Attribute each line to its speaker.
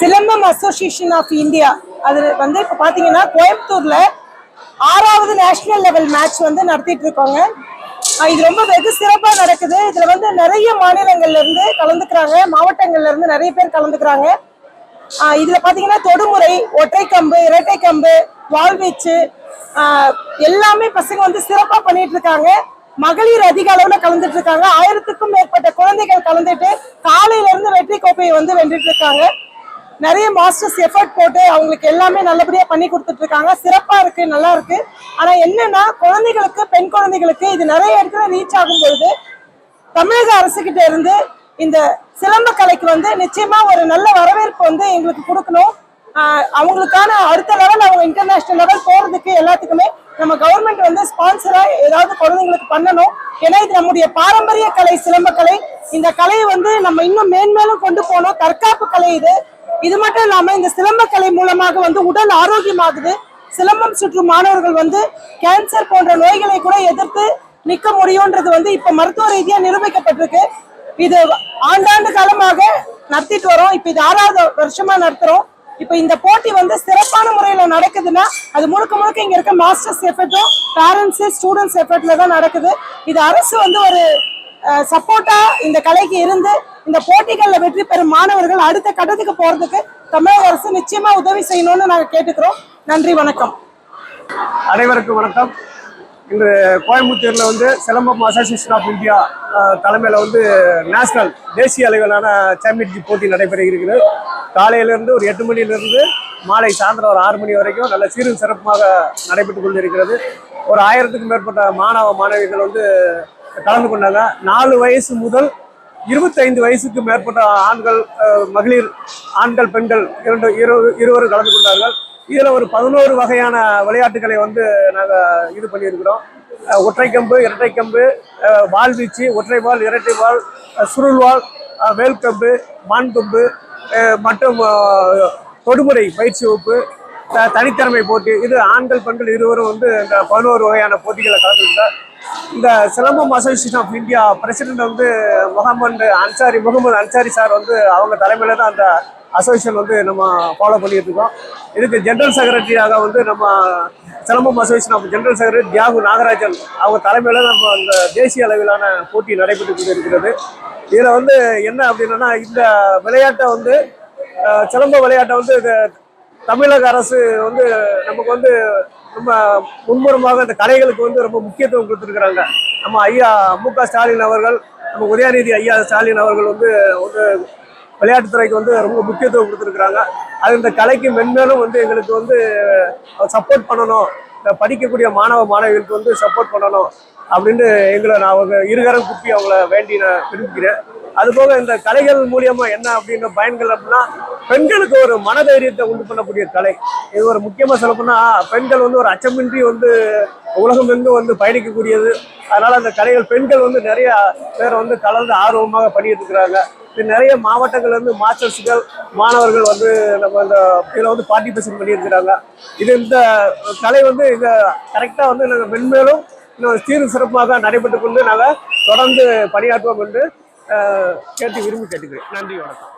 Speaker 1: Silambam association of India அது வந்து இப்போ பார்த்தீங்கன்னா கோயம்புத்தூரில் ஆறாவது நேஷனல் லெவல் மேட்ச் வந்து நடத்திட்டு இருக்கோங்க. இது ரொம்ப வெகு சிறப்பாக நடக்குது. இதில் வந்து நிறைய மாநிலங்கள்லேருந்து கலந்துக்கிறாங்க. மாவட்டங்கள்லேருந்து நிறைய பேர் கலந்துக்கிறாங்க. இதில் பார்த்தீங்கன்னா தொடுமுறை ஒற்றை கம்பு இரட்டை கம்பு வாள்வீச்சு எல்லாமே பசங்க வந்து சிறப்பாக பண்ணிட்டு இருக்காங்க. மகளிர் அதிக அளவில் கலந்துட்டு இருக்காங்க. ஆயிரத்துக்கும் மேற்பட்ட குழந்தைகள் கலந்துட்டு காலையிலேருந்து வெற்றி கோப்பையை வந்து வென்றுட்டு இருக்காங்க. நிறைய மாஸ்டர்ஸ் எஃபர்ட் போட்டு அவங்களுக்கு எல்லாமே நல்லபடியா பண்ணி கொடுத்துட்டு இருக்காங்க. சிறப்பா இருக்கு நல்லா இருக்கு. ஆனா என்னன்னா குழந்தைகளுக்கு பெண் குழந்தைகளுக்கு இது நிறைய இடத்துல ரீச் ஆகும் பொழுது தமிழக அரசு கிட்ட இருந்து இந்த சிலம்ப கலைக்கு வந்து நிச்சயமா ஒரு நல்ல வரவேற்பு வந்து எங்களுக்கு கொடுக்கணும். அவங்களுக்கான அடுத்த லெவல் அவங்க இன்டர்நேஷனல் லெவல் போறதுக்கு எல்லாத்துக்குமே நம்ம கவர்மெண்ட் வந்து ஸ்பான்சரா ஏதாவது குழந்தைங்களுக்கு பண்ணணும். ஏன்னா இது நம்முடைய பாரம்பரிய கலை சிலம்ப கலை. இந்த கலையை வந்து நம்ம இன்னும் மேன்மேலும் கொண்டு போகணும். தற்காப்பு கலை இது. இது மட்டும் இல்லாம இந்த சிலம்ப கலை மூலமாக வந்து உடல் ஆரோக்கியமாகுது. சிலம்பம் சுற்றும் மாணவர்கள் வந்து கேன்சர் போன்ற நோய்களை கூட எதிர்த்து நிக்க முடியும்ன்றது வந்து இப்ப மருத்துவ ரீதியா நிரூபிக்கப்பட்டிருக்கு. இது ஆண்டாண்டு காலமாக நடத்திட்டு வரோம். இப்ப இது ஆறாவது வருஷமா நடத்துறோம். இப்ப இந்த போட்டி வந்து சிறப்பான முறையில நடக்குதுன்னா அது முழுக்க முழுக்க இங்க இருக்க மாஸ்டர்ஸ் எஃபர்ட்டும் பேரண்ட்ஸ் ஸ்டூடெண்ட்ஸ் எஃபர்ட்ல தான் நடக்குது. இது அரசு வந்து ஒரு சப்போர்ட்டா இந்த கலைக்கு இருந்து இந்த போட்டிகளில் வெற்றி பெறும் மாணவர்கள் அடுத்த கட்டத்துக்கு போறதுக்கு தமிழக அரசு நிச்சயமா உதவி செய்யணும்னு நாங்கள் கேட்டுக்கிறோம். நன்றி வணக்கம்.
Speaker 2: அனைவருக்கும் வணக்கம். இன்று கோயம்புத்தூர்ல வந்து சிலம்பம் அசோசியேஷன் ஆஃப் இந்தியா தலைமையில் வந்து நேஷனல் தேசிய அளவிலான சாம்பியன்ஷிப் போட்டி நடைபெற இருக்கிறது காலையிலிருந்து ஒரு எட்டு மணியிலிருந்து மாலை சாயந்தரம் ஒரு ஆறு மணி வரைக்கும் நல்ல சீரும் சிறப்புமாக நடைபெற்று கொண்டிருக்கிறது. ஒரு ஆயிரத்துக்கும் மேற்பட்ட மாணவ மாணவிகள் வந்து கலந்து கொண்டாங்க நாலு வயசு முதல் இருபத்தைந்து வயசுக்கு மேற்பட்ட ஆண்கள் மகளிர் ஆண்கள் பெண்கள் இரண்டு இரு இருவரும் கலந்து கொண்டார்கள் இதில் ஒரு பதினோரு வகையான விளையாட்டுகளை வந்து நாங்கள் இது பண்ணியிருக்கிறோம். அஹ், ஒற்றைக்கம்பு இரட்டைக்கம்பு அஹ், வாள்வீச்சு ஒற்றை வால் இரட்டை வால் அஹ், சுருள் வால் வேல்கம்பு மான் கம்பு மற்றும் தொடுமுறை பயிற்சி வகுப்பு தனித்திறமை போட்டி. இது ஆண்கள் பெண்கள் இருவரும் வந்து இந்த பதினோரு வகையான போட்டிகளை கலந்துக்கிட்டார் இந்த Silambam association of India president வந்து முகமது அன்சாரி முகமது அன்சாரி சார் வந்து அவங்க தலைமையில் தான் அந்த அசோசியேஷன் வந்து நம்ம ஃபாலோ பண்ணிட்டு இருக்கோம். இதுக்கு ஜென்ரல் செக்ரட்டரியாக வந்து நம்ம Silambam association of general secretary Thiyagu Nagarajan அவங்க தலைமையில் நம்ம அந்த தேசிய அளவிலான போட்டி நடைபெற்று கொண்டு இருக்கிறது இதில் வந்து என்ன அப்படின்னா இந்த விளையாட்டை வந்து சிலம்ப விளையாட்டை வந்து தமிழக அரசு வந்து நமக்கு வந்து ரொம்ப முன்முறமாக இந்த கலைகளுக்கு வந்து ரொம்ப முக்கியத்துவம் கொடுத்துருக்குறாங்க. நம்ம ஐயா மு க ஸ்டாலின் அவர்கள் நம்ம உதயநிதி ஐயா ஸ்டாலின் அவர்கள் வந்து வந்து விளையாட்டுத்துறைக்கு வந்து ரொம்ப முக்கியத்துவம் கொடுத்துருக்குறாங்க. அது இந்த கலைக்கு மென்மேலும் வந்து எங்களுக்கு வந்து சப்போர்ட் பண்ணணும். இந்த படிக்கக்கூடிய மாணவ மாணவிகளுக்கு வந்து சப்போர்ட் பண்ணணும். அப்படின்னு எங்களை நான் அவங்க இருகரம் குப்பி அவங்கள வேண்டி நான் விரும்புகிறேன். அதுபோக இந்த கலைகள் மூலியமா என்ன அப்படின்ற பயன்கள் அப்படின்னா பெண்களுக்கு ஒரு மனதைரியத்தை உண்டு பண்ணக்கூடிய கலை. இது ஒரு முக்கியமா சொல்லப்போனா பெண்கள் வந்து ஒரு அச்சமின்றி வந்து உலகம் எங்கும் வந்து பயணிக்கக்கூடியது. அதனால அந்த கலைகள் பெண்கள் வந்து நிறைய பேர் வந்து கலந்து ஆர்வமாக பண்ணிட்டு இருக்கிறாங்க இது நிறைய மாவட்டங்கள் வந்து மாஸ்டர்ஸ்கள் மாணவர்கள் வந்து நம்ம இந்த இதில் வந்து பார்ட்டிசிபேஷன் பண்ணியிருக்கிறாங்க. இது இந்த கலை வந்து இந்த கரெக்டாக வந்து நாங்கள் மென்மேலும் இன்னும் சீரும் சிறப்பாக நடைபெற்று கொண்டு நாங்கள் தொடர்ந்து பணியாற்றுவோம் என்று கேட்டு விரும்பி கேட்டுக்கிறேன். நன்றி வணக்கம்.